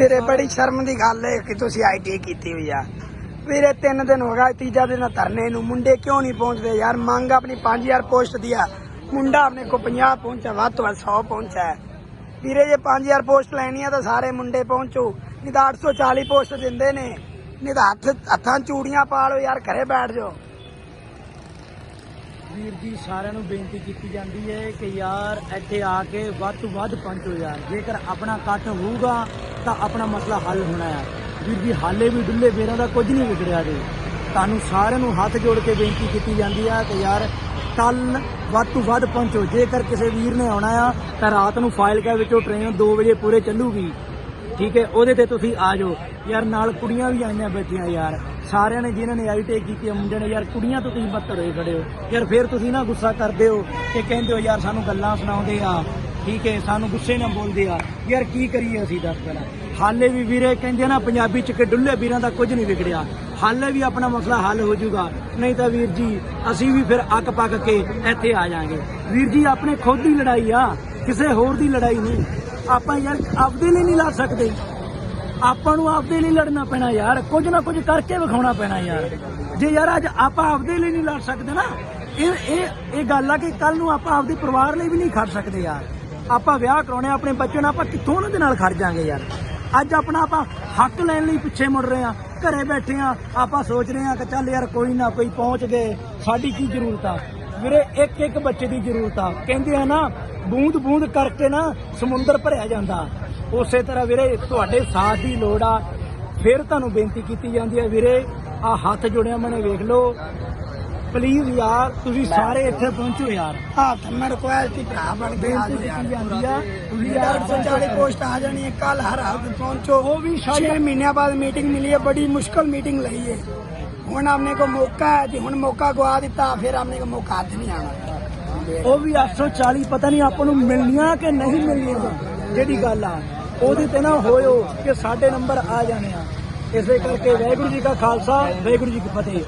ਵੀਰੇ, ਬੜੀ ਸ਼ਰਮ ਦੀ ਗੱਲ ਹੈ ਕਿ ਤੁਸੀਂ ਆਈਟੀ ਕੀਤੀ ਹੋਈ ਆ। ਵੀਰੇ, ਤਿੰਨ ਦਿਨ ਹੋ ਗਿਆ ਤੀਜਾ ਦਿਨ ਧਰਨੇ ਨੂੰ। ਮੁੰਡੇ ਕਿਉਂ ਨਹੀਂ ਪਹੁੰਚਦੇ ਯਾਰ? ਮੰਗ ਆਪਣੀ 5000 ਪੋਸਟ ਦੀ ਆ। ਮੁੰਡਾ ਆਪਣੇ ਕੋ 50 ਪਹੁੰਚਾ ਵੱਧ ਤੋਂ ਵੱਧ 100 ਪਹੁੰਚਾ ਵੀਰੇ, ਜੇ 5000 ਪੋਸਟ ਲੈਣੀ ਆ ਤਾਂ ਸਾਰੇ ਮੁੰਡੇ ਪਹੁੰਚੋ। ਨਹੀਂ ਤਾਂ 840 ਪੋਸਟ ਦਿੰਦੇ ਨੇ। ਨਹੀਂ ਤਾਂ ਹੱਥ ਹੱਥਾਂ ਚੂੜੀਆਂ ਪਾ ਲਓ ਯਾਰ, ਘਰੇ ਬੈਠ ਜਾਓ। ਵੀਰ ਜੀ, ਸਾਰਿਆਂ ਨੂੰ ਬੇਨਤੀ ਕੀਤੀ ਜਾਂਦੀ ਹੈ ਕਿ ਯਾਰ ਇੱਥੇ ਆ ਕੇ ਵੱਧ ਤੋਂ ਵੱਧ ਪਹੁੰਚੋ ਯਾਰ। ਜੇਕਰ ਆਪਣਾ ਇਕੱਠ ਹੋਊਗਾ ਤਾਂ ਆਪਣਾ ਮਸਲਾ ਹੱਲ ਹੋਣਾ ਹੈ। ਵੀਰ ਜੀ, ਹਾਲੇ ਵੀ ਡੁੱਲੇ ਬੇਰਾਂ ਦਾ ਕੁਝ ਨਹੀਂ ਵਿਗੜਿਆ ਜੀ। ਤੁਹਾਨੂੰ ਸਾਰਿਆਂ ਨੂੰ ਹੱਥ ਜੋੜ ਕੇ ਬੇਨਤੀ ਕੀਤੀ ਜਾਂਦੀ ਆ ਕਿ ਯਾਰ ਕੱਲ ਵੱਧ ਤੋਂ ਵੱਧ ਪਹੁੰਚੋ। ਜੇਕਰ ਕਿਸੇ ਵੀਰ ਨੇ ਆਉਣਾ ਆ, ਤਾਂ ਰਾਤ ਨੂੰ ਫਾਈਲ ਕਾ ਵਿੱਚੋਂ ਟ੍ਰੇਨ 2 ਵਜੇ ਪੂਰੇ ਚੱਲੂਗੀ। ਠੀਕ ਹੈ, ਉਹਦੇ ਤੇ ਤੁਸੀਂ ਆ ਜਾਓ। ਯਾਰ, ਨਾਲ ਕੁੜੀਆਂ ਵੀ ਆਈਆਂ ਬੈਠੀਆਂ ਯਾਰ। ਸਾਰਿਆਂ ਨੇ ਜਿਨ੍ਹਾਂ ਨੇ ਆਈਟੀਆਈ ਕੀਤੀ ਹੈ ਮੁੰਡੇ ਨੇ ਯਾਰ, ਕੁੜੀਆਂ ਤੋਂ ਤੁਸੀਂ ਬੱਤਰ ਹੋਏ ਖੜੇ ਹੋ। ਯਾਰ, ਫਿਰ ਤੁਸੀਂ ਨਾ ਗੁੱਸਾ ਕਰਦੇ ਹੋ ਕਿ ਕਹਿੰਦੇ ਹੋ, ਯਾਰ, ਸਾਨੂੰ ਗੱਲਾਂ ਸੁਣਾਉਂਦੇ ਆ। ਠੀਕ ਹੈ, ਸਾਨੂੰ ਗੁੱਸੇ ਨਾਲ ਬੋਲਦੇ ਆ। ਯਾਰ ਕੀ ਕਰੀਏ ਅਸੀਂ ਦੱਸ ਪਹਿਲਾਂ। ਹਾਲੇ ਵੀ ਵੀਰੇ ਕਹਿੰਦੇ ਨਾ, ਪੰਜਾਬੀ ਚ ਕਿ ਡੁੱਲੇ ਵੀਰਾਂ ਦਾ ਕੁਝ ਨਹੀਂ ਵਿਗੜਿਆ। ਹਾਲੇ ਵੀ ਆਪਣਾ ਮਸਲਾ ਹੱਲ ਹੋ ਜਾਊਗਾ। ਨਹੀਂ ਤਾਂ ਵੀਰ ਜੀ, ਅਸੀਂ ਵੀ ਫਿਰ ਅੱਕ ਪੱਕ ਕੇ ਇੱਥੇ ਆ ਜਾਾਂਗੇ। ਵੀਰ ਜੀ, ਆਪਣੇ ਖੁਦ ਦੀ ਲੜਾਈ ਆ, ਕਿਸੇ ਹੋਰ ਦੀ ਲੜਾਈ ਨਹੀਂ। ਆਪਾਂ ਯਾਰ ਆਪਦੇ ਲਈ ਨਹੀਂ ਲੜ ਸਕਦੇ। ਆਪਾਂ ਨੂੰ ਆਪਦੇ ਲਈ ਲੜਨਾ ਪੈਣਾ ਯਾਰ। ਕੁਝ ਨਾ ਕੁਝ ਕਰਕੇ ਵਿਖਾਉਣਾ ਪੈਣਾ ਯਾਰ। ਜੇ ਯਾਰ ਅੱਜ ਆਪਾਂ ਆਪਦੇ ਲਈ ਨਹੀਂ ਲੜ ਸਕਦੇ ਨਾ, ਇਹ ਇਹ ਇਹ ਗੱਲ ਆ ਕਿ ਕੱਲ ਨੂੰ ਆਪਾਂ ਆਪਦੇ ਪਰਿਵਾਰ ਲਈ ਵੀ ਨਹੀਂ ਖੜ ਸਕਦੇ ਯਾਰ। ਆਪਾਂ ਵਿਆਹ ਕਰਾਉਣੇ ਆ, ਆਪਣੇ ਬੱਚੇ ਨਾਲ ਆਪਾਂ ਕਿੱਥੋਂ ਉਹਨਾਂ ਦੇ ਨਾਲ ਖੜ ਜਾਾਂਗੇ ਯਾਰ? ਅੱਜ ਆਪਣਾ ਆਪਾਂ ਹੱਕ ਲੈਣ ਲਈ ਪਿੱਛੇ ਮੁੜ ਰਹੇ ਆ, ਘਰੇ ਬੈਠੇ ਆ, ਆਪਾਂ ਸੋਚ ਰਹੇ ਆ ਕਿ ਚੱਲ ਯਾਰ ਕੋਈ ਨਾ ਕੋਈ ਪਹੁੰਚ ਗਏ, ਸਾਡੀ ਕੀ ਜ਼ਰੂਰਤ ਆ? ਵੀਰੇ ਇੱਕ ਇੱਕ ਬੱਚੇ ਦੀ ਜ਼ਰੂਰਤ ਆ। ਕਹਿੰਦੇ ਆ ਨਾ ਬੂੰਦ ਬੂੰਦ ਕਰਕੇ ਨਾ ਸਮੁੰਦਰ ਭਰਿਆ ਜਾਂਦਾ। ਉਸੇ ਤਰ੍ਹਾਂ ਵੀਰੇ, ਤੁਹਾਡੇ ਸਾਥ ਦੀ ਲੋੜ ਆ। ਫਿਰ ਤੁਹਾਨੂੰ ਬੇਨਤੀ ਕੀਤੀ ਜਾਂਦੀ ਹੈ ਵੀਰੇ ਆ ਹੱਥ ਜੁੜਿਆ ਮਨੇ ਵੇਖ ਲਓ। ਪਲੀਜ਼ ਯਾਰ ਤੁਸੀਂ ਸਾਰੇ ਇੱਥੇ ਪਹੁੰਚੋ ਯਾਰ। ਹਾਂ ਮੈਂ ਰਿਕੁਐਸਟ ਭਰਾ ਬਣ ਕੇ ਆ ਬੇਨਤੀ ਜਾਓ ਕੀਤੀ ਯਾਰ ਜਾਂਦੀ ਆ। ਤੁਸੀਂ ਯਾਰ ਯਾਰ 140 ਪੋਸਟ ਆ ਜਾਣੀ ਹੈ ਕੱਲ ਹਰ ਹਾਲਤ ਪਹੁੰਚੋ। ਉਹ ਵੀ ਸ਼ਾਇਦ- 6 ਮਹੀਨਿਆਂ ਬਾਅਦ ਮੀਟਿੰਗ ਮਿਲੀ ਹੈ ਬੜੀ ਮੁਸ਼ਕਲ ਮੀਟਿੰਗ ਲਈ ਹੈ। ਹੁਣ ਆਪਨੇ ਕੋ ਮੌਕਾ ਹੈ ਜੇ ਹੁਣ ਮੌਕਾ ਗਵਾ ਦਿੱਤਾ ਫਿਰ ਆਪਨੇ ਕੋ ਮੌਕਾ ਹੱਥ ਨਹੀਂ ਆਣਾ ਉਹ ਵੀ 840 ਪਤਾ ਨਹੀਂ ਆਪਾਂ ਨੂੰ ਮਿਲਣੀਆਂ ਕਿ ਨਹੀਂ ਮਿਲਣੀਆਂ ਜਿਹੜੀ ਗੱਲ ਆ। ਉਹਦੇ ਤੇ ਨਾ ਹੋਇਓ ਕਿ ਸਾਡੇ ਨੰਬਰ ਆ ਜਾਣੇ ਆ। ਇਸੇ ਕਰਕੇ ਵਾਹਿਗੁਰੂ ਜੀ ਕਾ ਖਾਲਸਾ ਵਾਹਿਗੁਰੂ ਜੀ ਕੀ ਫਤਿਹ।